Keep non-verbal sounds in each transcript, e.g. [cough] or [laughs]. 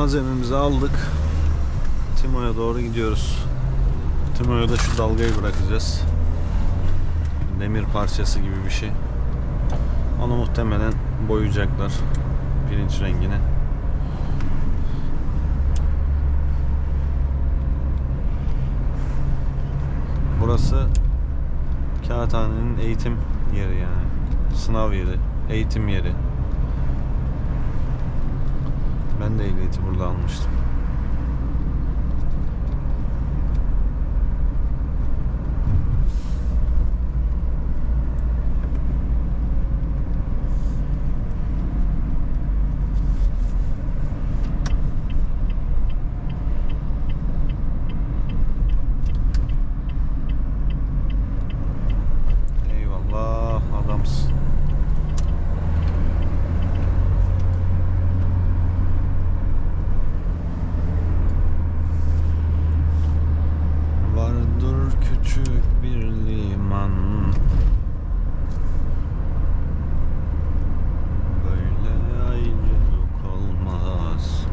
Malzememizi aldık. Timo'ya doğru gidiyoruz. Timo'ya da şu dalgayı bırakacağız. Demir parçası gibi bir şey. Onu muhtemelen boyayacaklar pirinç rengine. Burası Kağıthane'nin eğitim yeri yani. Sınav yeri, eğitim yeri. Ben de ehliyeti burada almıştım. Eyvallah adamsın. Vardır küçük bir liman Böyle ayrılık olmaz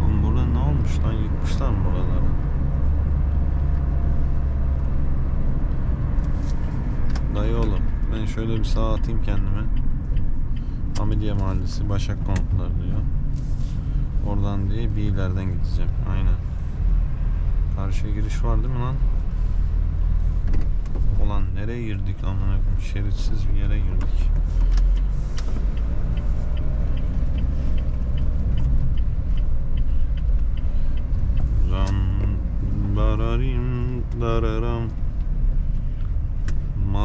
Oğlum burada ne olmuş lan yıkmışlar mı buraları? Dayı oğlum ben şöyle bir sağa atayım kendime. Hamidiye Mahallesi Başak Konutları diyor. Oradan diye bir ileriden gideceğim. Aynen. Karşıya giriş var değil mi lan? Ulan nereye girdik amına şeritsiz bir yere girdik. Zam dararim dararam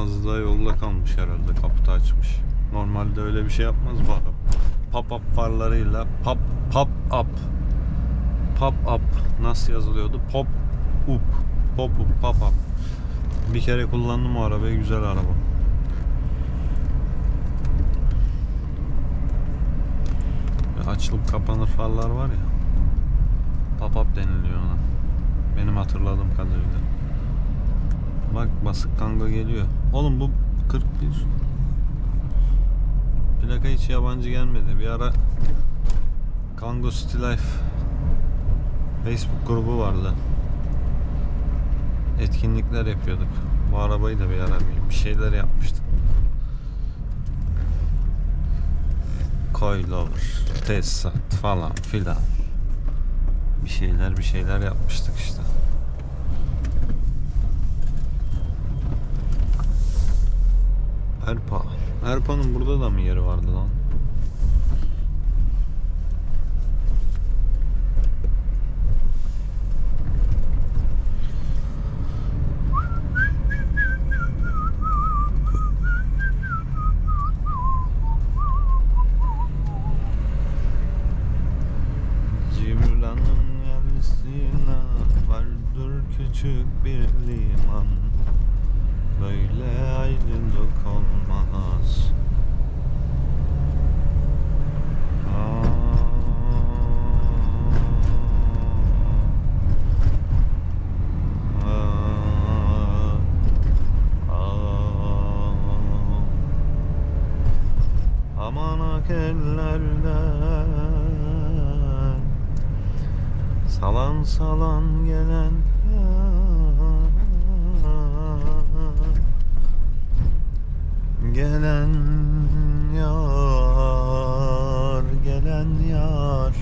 Mazda yolda kalmış herhalde kaputu açmış. Normalde öyle bir şey yapmaz bu araba. Pop up farlarıyla pop pop up pop up nasıl yazılıyordu? Pop up pop up pop up. Bir kere kullandım o arabayı güzel araba. Açılıp kapanır farlar var ya. Pop up deniliyor ona. Benim hatırladığım kadarıyla. Bak basık kango geliyor. Oğlum bu 41. Plaka hiç yabancı gelmedi. Bir ara Kango City Life Facebook grubu vardı. Etkinlikler yapıyorduk. Bu arabayı da bir ara bir şeyler yapmıştık. Coilover, tesisat falan filan. Bir şeyler bir şeyler yapmıştık işte. Erpa. Erpa'nın burada da mı yeri vardı lan? Cibran'ın yerisine vardır küçük bir liman Salan gelen Gelen yar Gelen yar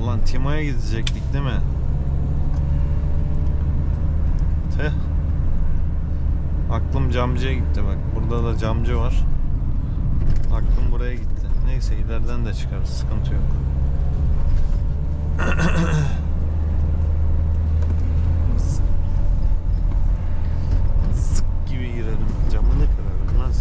Ulan Timo'ya gidecektik değil mi? Aklım camcıya gitti bak. Burada da camcı var. Aklım buraya gitti. Neyse ileriden de çıkarız. Sıkıntı yok. [coughs] Zık gibi girelim. Camını kırarım lan.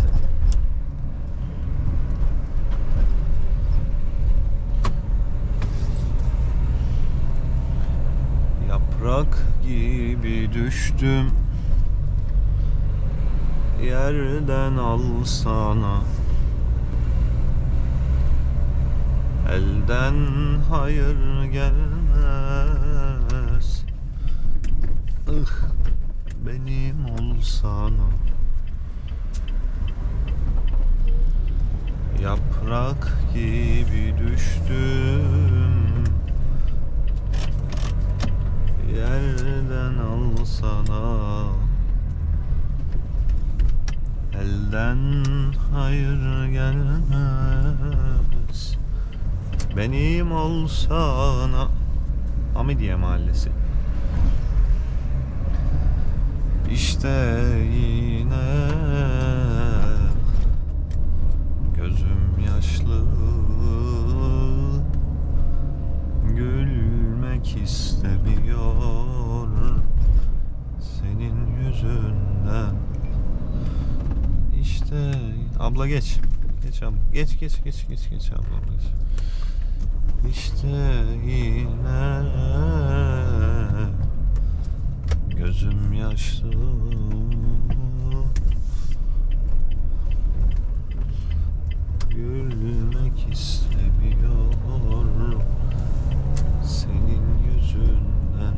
Yaprak gibi düştüm Yerden alsana. Elden hayır gelmez ıh benim olsana Yaprak gibi düştüm Yerden alsana Elden hayır gelmez. Benim olsana Hamidiye Mahallesi. İşte yine Gözüm yaşlı. Gülmek istemiyor Senin yüzünden. İşte Abla geç. Geç abla. Geç geç geç geç geç abla geç. İşte yine Gözüm yaşlı. Gülmek istemiyor Senin yüzünden.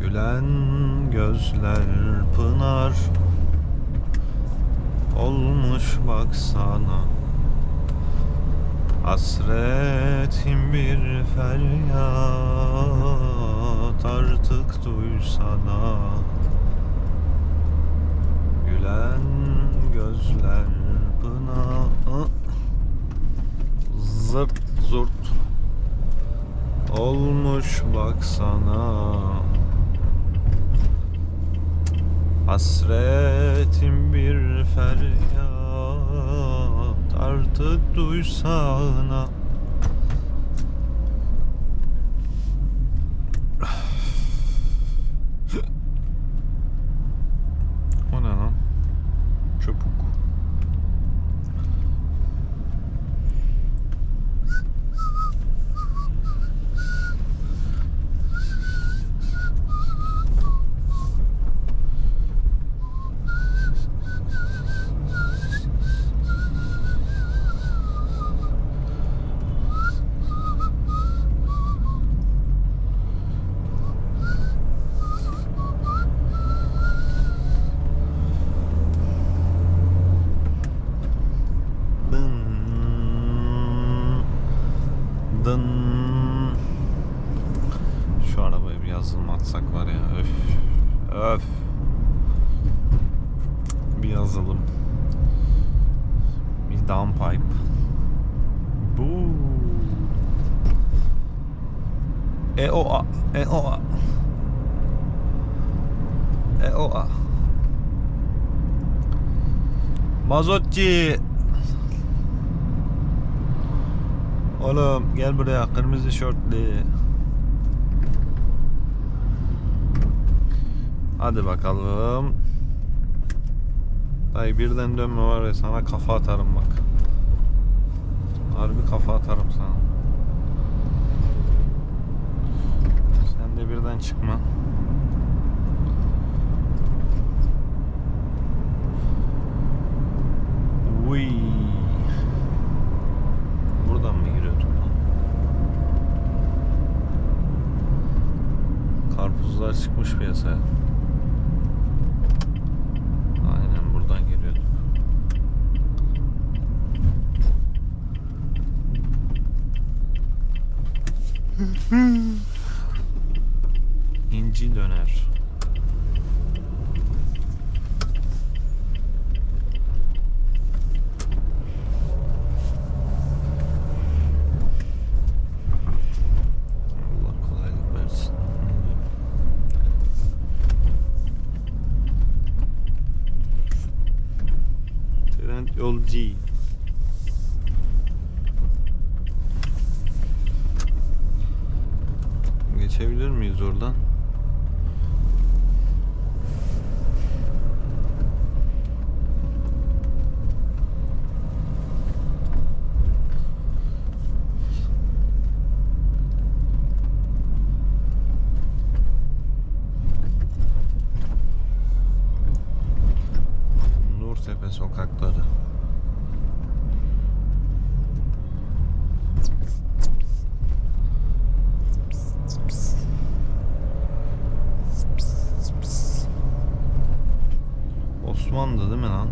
Gülen gözler pınar Olmuş baksana. Hasretim bir feryat Artık duysana. Gülen gözler bana Zırt zurt Olmuş baksana Hasretim bir feryat Artık duysana O ne lan? Çöpük. Dın. Dın. Şu arabaya bir yazılım atsak var ya öf. Öf. Bir yazılım. Bir downpipe. Bu. E o a. E o a. E o a. Mazotçi. Oğlum gel buraya kırmızı şortlu. Hadi bakalım. Dayı birden dönme var ya sana kafa atarım bak. Harbi kafa atarım sana. Sen de birden çıkma. Yolcu. Geçebilir miyiz oradan? Nurtepe sokakları. Osmanlı değil mi lan?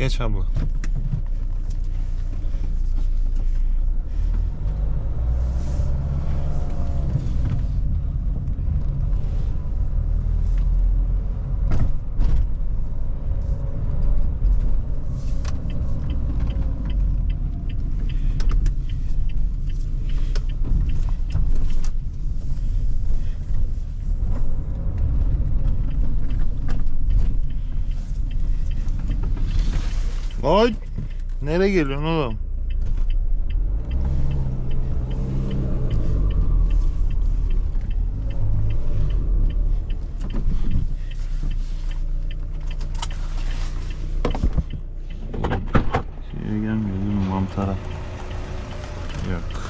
Geç abla. Nereye geliyorsun oğlum? Şeye gelmiyor değil mi mantara? Yok.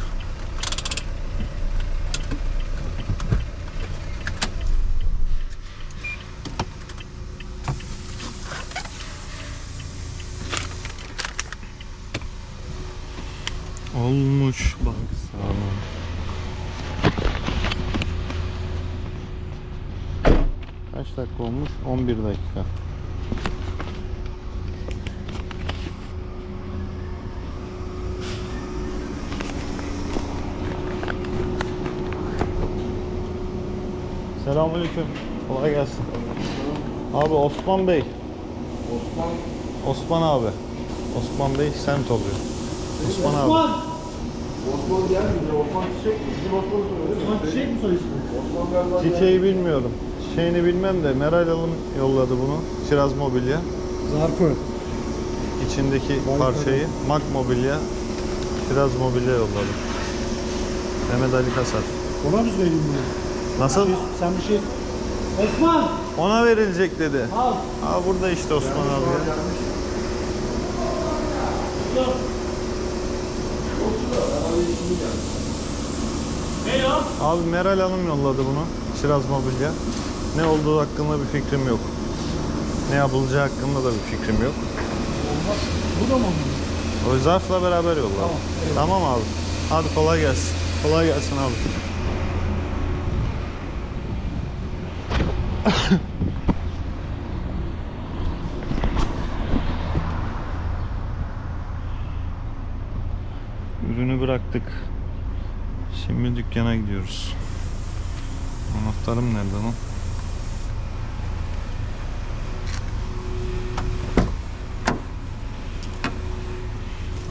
Olmuş bak sağ olun. Kaç dakika olmuş? 11 dakika. Selamünaleyküm. Kolay gelsin. Abi Osman Bey. Osman. Osman abi. Osman Bey semt oluyor. Osman abi. Osman gelmeyince Osman Çiçek bizim Osman'ı soruyor değil mi? Osman Çiçek mi ismi? Osman galiba Çiçeği bilmiyorum. Çiçeğini bilmem de Meral Hanım yolladı bunu. Kiraz Mobilya. Zarfı. İçindeki Vay parçayı Mak Mobilya. Kiraz Mobilya yolladı. Mehmet Ali Kasar. Ona mı söyleyeyim bunu? Nasıl? Sen bir şey... Osman! Ona verilecek dedi. Al. Aa burada işte Osman abi ya. gelmiş. Ne ya? Abi Meral Hanım yolladı bunu. Kiraz Mobilya. Ne olduğu hakkında bir fikrim yok. Ne yapılacağı hakkında da bir fikrim yok. Bu da mı? O zarfla beraber yolladı. Tamam, eyvallah. Tamam abi. Hadi kolay gelsin. Kolay gelsin abi. [coughs] Ürünü bıraktık. Şimdi dükkana gidiyoruz. Anahtarım nerede lan?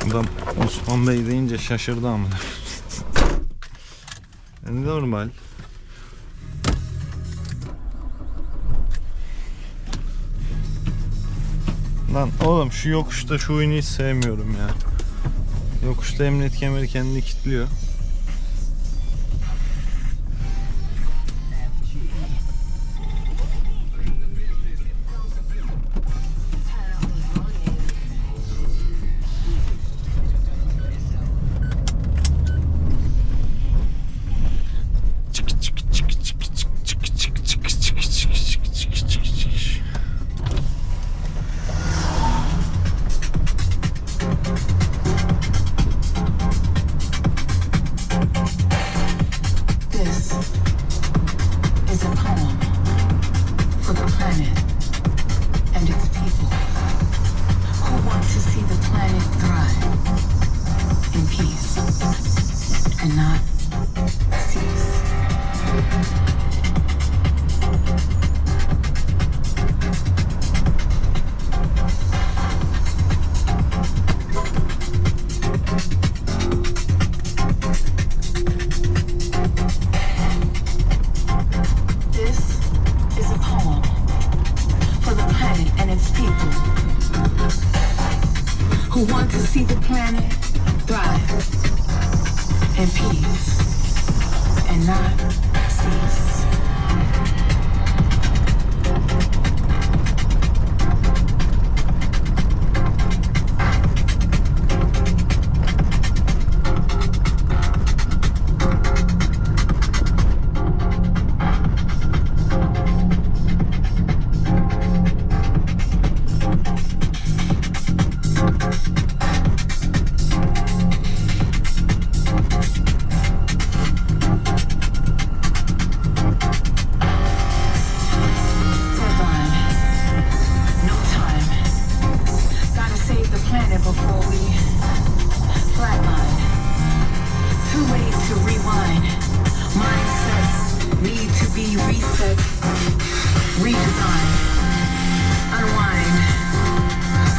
Adam Osman Bey deyince şaşırdı ama. Yani Normal. Lan oğlum şu yokuşta şu oyunu hiç sevmiyorum ya. Yokuşta emniyet kemeri kendini kilitliyor. Planet thrive in peace and not cease. Be reset, redesigned, unwind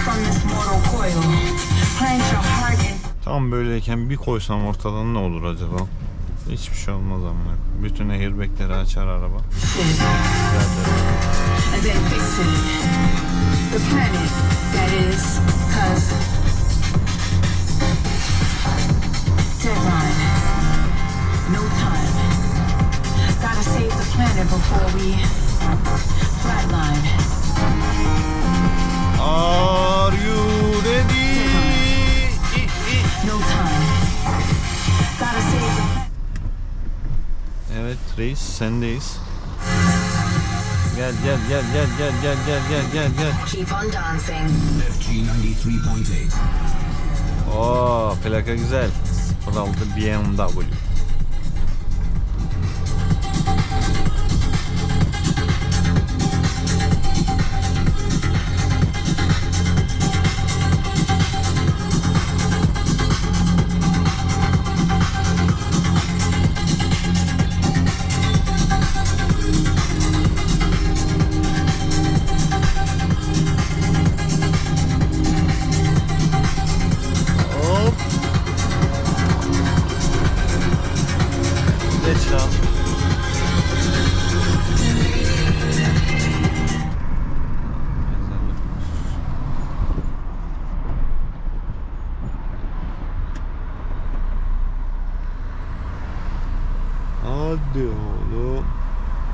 from this mortal coil. Plant your heart in. Tam böyleyken bir koysam ortadan ne olur acaba? Hiçbir şey olmaz ama. Bütün airbagleri açar araba. The planet, that is, cause deadline, Gotta save the planet before we flatline. Are you ready? No time. Gotta save the planet. Evet reis sendeyiz. Gel gel gel gel gel gel gel gel gel gel. Keep on dancing. FG 93.8. Oo plaka güzel. 06 BMW.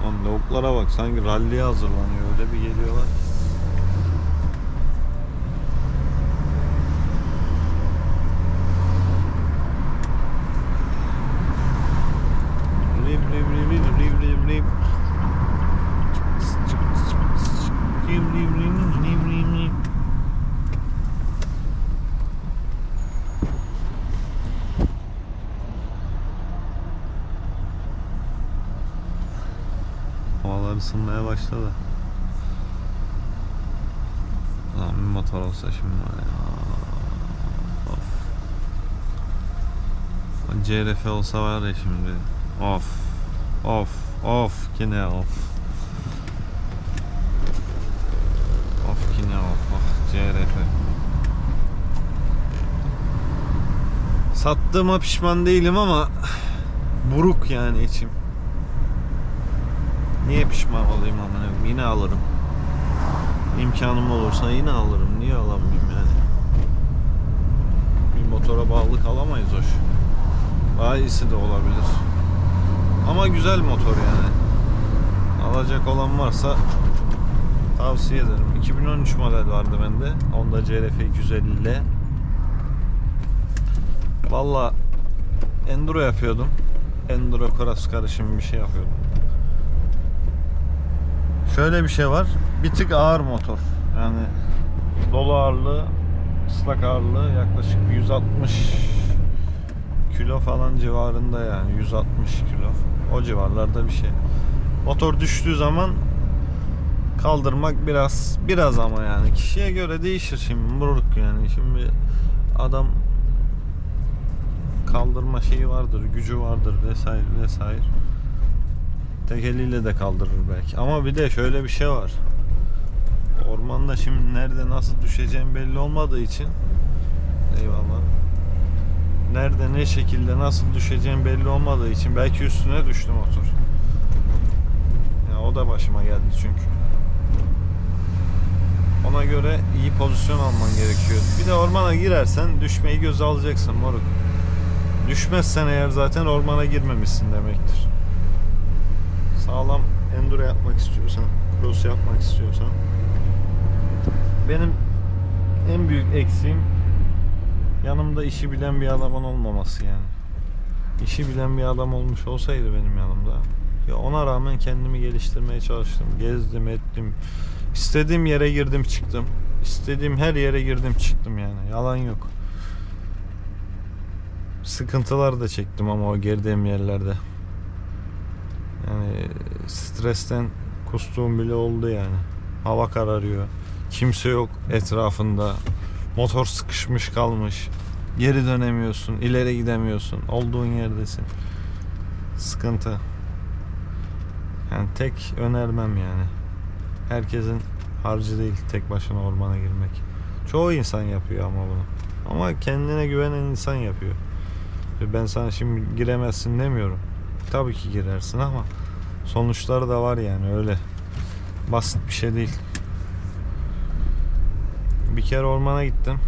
Lan lavuklara bak sanki ralliye hazırlanıyor öyle bir geliyorlar. Isınmaya başladı. Lan bir motor olsa şimdi ya. Of. O CRF olsa var ya şimdi. Of. Of. Of. Yine of. Of yine of. Oh CRF. Sattığıma pişman değilim ama buruk yani içim. Niye pişman olayım koyayım? Yine alırım. İmkanım olursa yine alırım. Niye alamayayım yani? Bir motora bağlı kalamayız hoş. Daha iyisi de olabilir. Ama güzel motor yani. Alacak olan varsa tavsiye ederim. 2013 model vardı bende. Honda CRF 250 ile. Valla enduro yapıyordum. Enduro cross karışımı bir şey yapıyordum. Şöyle bir şey var. Bir tık ağır motor. Yani dolu ağırlığı, ıslak ağırlığı yaklaşık 160 kilo falan civarında yani 160 kilo. O civarlarda bir şey. Motor düştüğü zaman kaldırmak biraz biraz ama yani kişiye göre değişir şimdi moruk yani şimdi adam kaldırma şeyi vardır, gücü vardır vesaire vesaire. Tek eliyle de kaldırır belki. Ama bir de şöyle bir şey var. Ormanda şimdi nerede nasıl düşeceğim belli olmadığı için eyvallah. Nerede ne şekilde nasıl düşeceğim belli olmadığı için belki üstüne düştü motor. Ya o da başıma geldi çünkü. Ona göre iyi pozisyon alman gerekiyor. Bir de ormana girersen düşmeyi göze alacaksın moruk. Düşmezsen eğer zaten ormana girmemişsin demektir sağlam enduro yapmak istiyorsan, cross yapmak istiyorsan benim en büyük eksiğim yanımda işi bilen bir adamın olmaması yani. İşi bilen bir adam olmuş olsaydı benim yanımda ya ona rağmen kendimi geliştirmeye çalıştım. Gezdim, ettim. İstediğim yere girdim, çıktım. İstediğim her yere girdim, çıktım yani. Yalan yok. Sıkıntılar da çektim ama o girdiğim yerlerde. Yani stresten kustuğum bile oldu yani. Hava kararıyor. Kimse yok etrafında. Motor sıkışmış kalmış. Geri dönemiyorsun, ileri gidemiyorsun. Olduğun yerdesin. Sıkıntı. Yani tek önermem yani. Herkesin harcı değil tek başına ormana girmek. Çoğu insan yapıyor ama bunu. Ama kendine güvenen insan yapıyor. Ben sana şimdi giremezsin demiyorum. Tabii ki girersin ama sonuçları da var yani öyle. Basit bir şey değil. Bir kere ormana gittim.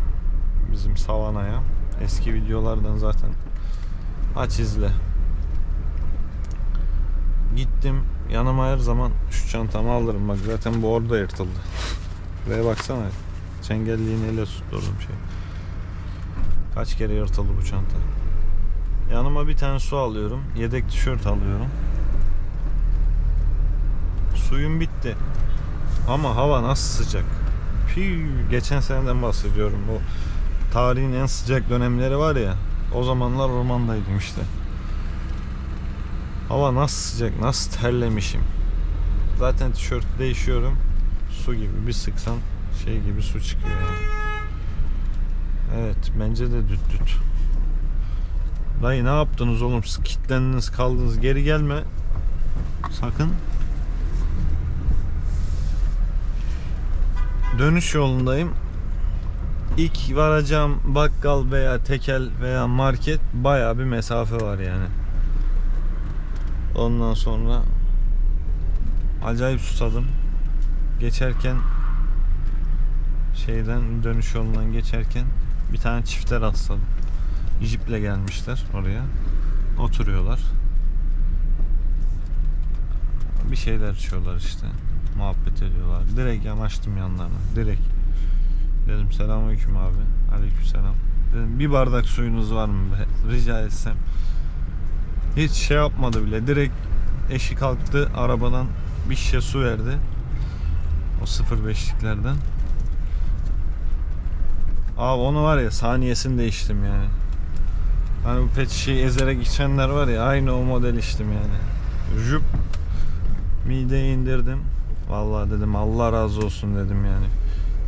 Bizim savanaya. Eski videolardan zaten aç izle. Gittim yanıma her zaman şu çantamı alırım bak zaten bu orada yırtıldı. Şuraya baksana. Çengelliğin ele tutturduğum şey. Kaç kere yırtıldı bu çanta. Yanıma bir tane su alıyorum. Yedek tişört alıyorum. Suyum bitti. Ama hava nasıl sıcak. Pii, geçen seneden bahsediyorum. Bu tarihin en sıcak dönemleri var ya. O zamanlar ormandaydım işte. Hava nasıl sıcak, nasıl terlemişim. Zaten tişört değişiyorum. Su gibi bir sıksan şey gibi su çıkıyor. Evet bence de düt düt. Dayı ne yaptınız oğlum? Siz Kitlendiniz kaldınız geri gelme. Sakın. Dönüş yolundayım. İlk varacağım bakkal veya tekel veya market baya bir mesafe var yani. Ondan sonra acayip susadım. Geçerken şeyden dönüş yolundan geçerken bir tane çifte rastladım. Jiple gelmişler oraya. Oturuyorlar. Bir şeyler içiyorlar işte. Muhabbet ediyorlar. Direkt yanaştım yanlarına. Direkt. Dedim selamünaleyküm abi. Aleykümselam. Dedim bir bardak suyunuz var mı be? Rica etsem. Hiç şey yapmadı bile. Direkt eşi kalktı arabadan bir şişe su verdi. O 05'liklerden. Abi onu var ya saniyesinde içtim yani. Hani bu pet şişeyi ezerek içenler var ya aynı o model içtim yani. Jüp mideye indirdim. Vallahi dedim Allah razı olsun dedim yani.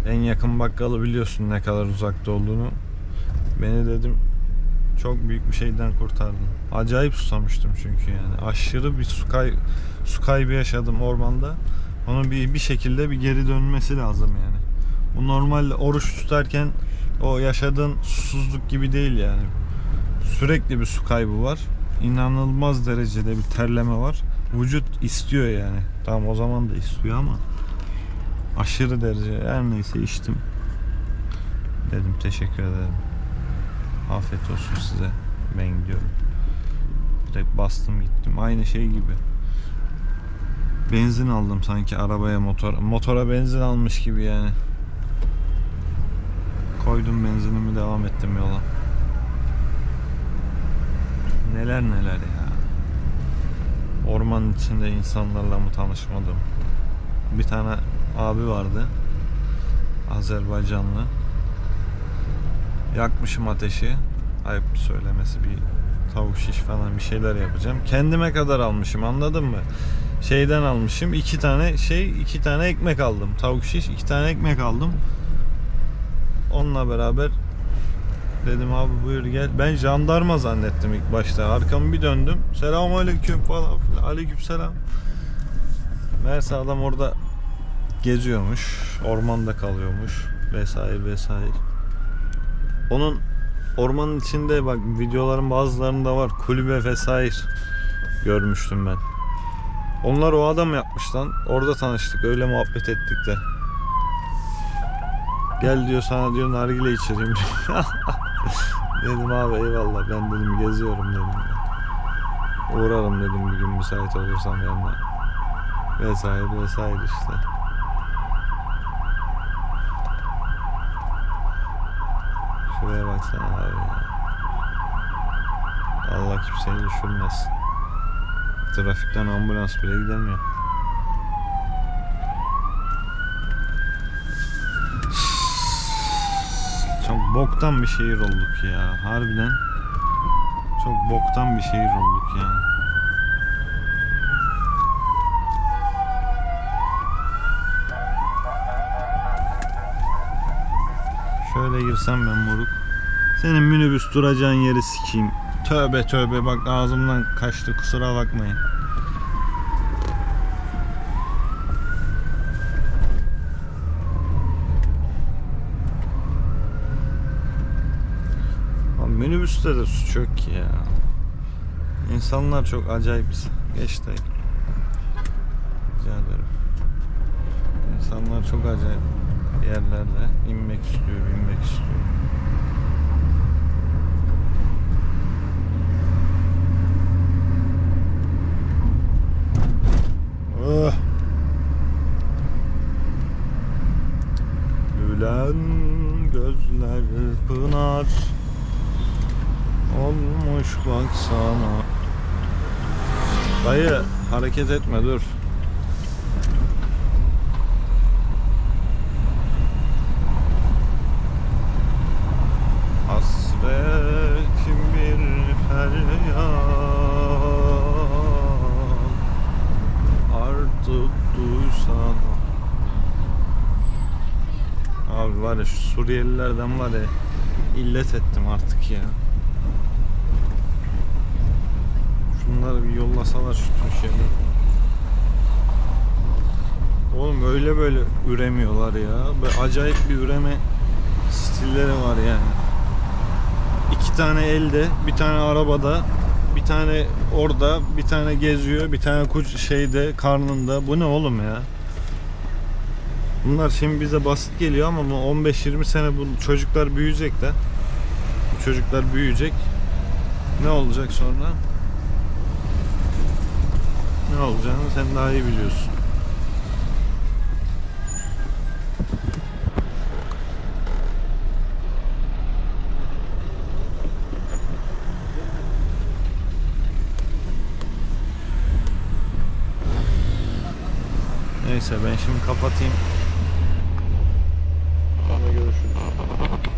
En yakın bakkalı biliyorsun ne kadar uzakta olduğunu. Beni dedim çok büyük bir şeyden kurtardın. Acayip susamıştım çünkü yani. Aşırı bir su, kay su kaybı yaşadım ormanda. Onun bir, bir şekilde bir geri dönmesi lazım yani. Bu normalde oruç tutarken o yaşadığın susuzluk gibi değil yani. Sürekli bir su kaybı var. İnanılmaz derecede bir terleme var. Vücut istiyor yani. Tamam o zaman da istiyor ama aşırı derece her neyse içtim. Dedim teşekkür ederim. Afiyet olsun size. Ben gidiyorum. Direkt bastım gittim. Aynı şey gibi. Benzin aldım sanki arabaya motor motora benzin almış gibi yani. Koydum benzinimi devam ettim yola. Neler neler ya. Ormanın içinde insanlarla mı tanışmadım. Bir tane abi vardı. Azerbaycanlı. Yakmışım ateşi. Ayıp söylemesi bir tavuk şiş falan bir şeyler yapacağım. Kendime kadar almışım anladın mı? Şeyden almışım iki tane şey iki tane ekmek aldım. Tavuk şiş iki tane ekmek aldım. Onunla beraber dedim abi buyur gel. Ben jandarma zannettim ilk başta. Arkamı bir döndüm. Selamun aleyküm falan filan. Aleyküm selam. Meğerse adam orada geziyormuş. Ormanda kalıyormuş. Vesaire vesaire. Onun ormanın içinde bak videoların bazılarında var. Kulübe vesaire görmüştüm ben. Onlar o adam yapmış lan. Orada tanıştık. Öyle muhabbet ettik de. Gel diyor sana diyor nargile içireyim diyor. [laughs] [laughs] dedim abi eyvallah ben dedim geziyorum dedim. Uğrarım dedim bir gün müsait olursam yanına. Vesaire vesaire işte. Şuraya baksana abi ya. Allah kimseyi düşürmesin. Trafikten ambulans bile gidemiyor. Çok boktan bir şehir olduk ya. Harbiden. Çok boktan bir şehir olduk yani. Şöyle girsem ben moruk. Senin minibüs duracağın yeri sikeyim. Tövbe tövbe bak ağzımdan kaçtı kusura bakmayın. Ki ya. İnsanlar çok acayip. Geç dayı. Rica ederim. İnsanlar çok acayip yerlerde inmek istiyor, inmek istiyor. Ah. Gülen gözler pınar olmuş baksana. Dayı hareket etme dur. Hasretim bir feryat Artık duysana Abi var ya şu Suriyelilerden var ya illet ettim artık ya. Şunları bir yollasalar şu Türkiye'de. Oğlum öyle böyle üremiyorlar ya. Böyle acayip bir üreme stilleri var yani. İki tane elde, bir tane arabada, bir tane orada, bir tane geziyor, bir tane kuş şeyde karnında. Bu ne oğlum ya? Bunlar şimdi bize basit geliyor ama bu 15-20 sene bu çocuklar büyüyecek de. Bu çocuklar büyüyecek. Ne olacak sonra? Ne olacağını sen daha iyi biliyorsun. Neyse ben şimdi kapatayım.